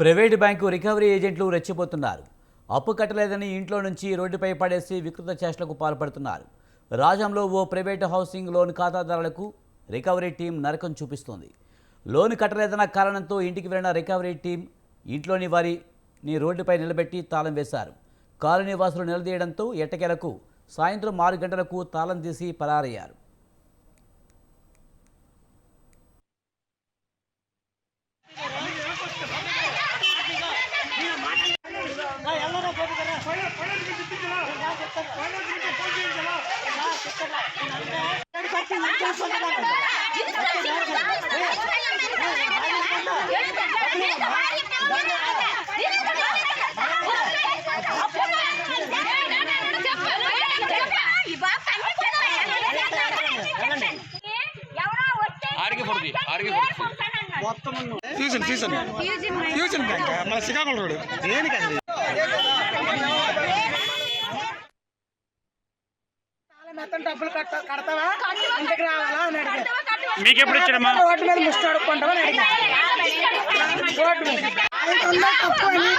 Private bank recovery ఏజెంట్లు రెచ్చిపోతున్నారు. అప్పు కట్టలేదని ఇంట్లో నుంచి రోడ్డుపై పడేసి వికృత చేష్టలకు పాల్పడుతున్నారు. రాజంలో ఓ ప్రైవేటు హౌసింగ్ లోన్ ఖాతాదారులకు రికవరీ టీం నరకం చూపిస్తోంది. లోన్ కట్టలేదన్న కారణంతో ఇంటికి వెళ్ళిన రికవరీ టీం ఇంట్లోని వారిని రోడ్డుపై నిలబెట్టి తాళం వేశారు. కాలనీ వాసులు నిలదీయడంతో ఎట్టకేలకు సాయంత్రం ఆరు గంటలకు తాళం తీసి పరారయ్యారు. ఆడికి పడుతుంది ఆడికి పడుతుంది ఫ్యూజన్ ఫ్యూజన్ ఫ్యూజన్ బ్యాంక్ మన శ్రీకాకుళం రోడ్. దేనికండి మొత్తం డబ్బులు కట్ట కడతావా? ఇంటికి రావాలా అని అడిగారు మీకు ఎప్పుడు ఇచ్చాడమ్మా రోడ్డు మీద ముష్టి అడుక్కుంటావా అని అడిగారు రోడ్డు మీద. ఐదు వందలు తప్పు అని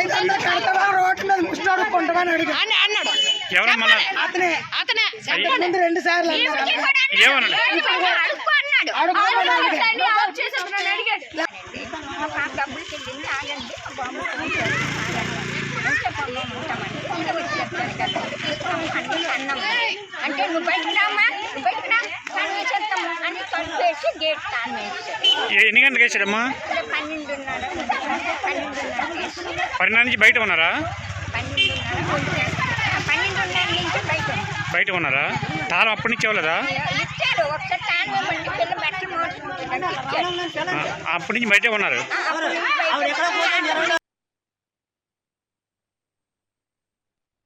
ఐదు వందలు కడతావా? రోడ్డు మీద ముష్టి అడుక్కుంటావా అని అడిగారు అన్నాడు ఎవరమ్మా? అతనే. అతనే. ఇంతకు ముందు రెండు సార్లు అన్నారు ఏమన్నాడు? అంటే నువ్వు బయటకు రామ్మా నువ్వు బయటకు రా చేస్తాము. అని కలిపేసి గేట్ తాను వేసాడు ఏ- ఎన్ని గంటలకు వేసాడమ్మా? పన్నెండున్నర. పరిణామ నుంచి బయట ఉన్నారా? పన్నెండున్నర. బయట ఉన్నారా తాళం అప్పటి నుంచి ఇవ్వలేదా? అప్పటి నుంచి బయటే ఉన్నారు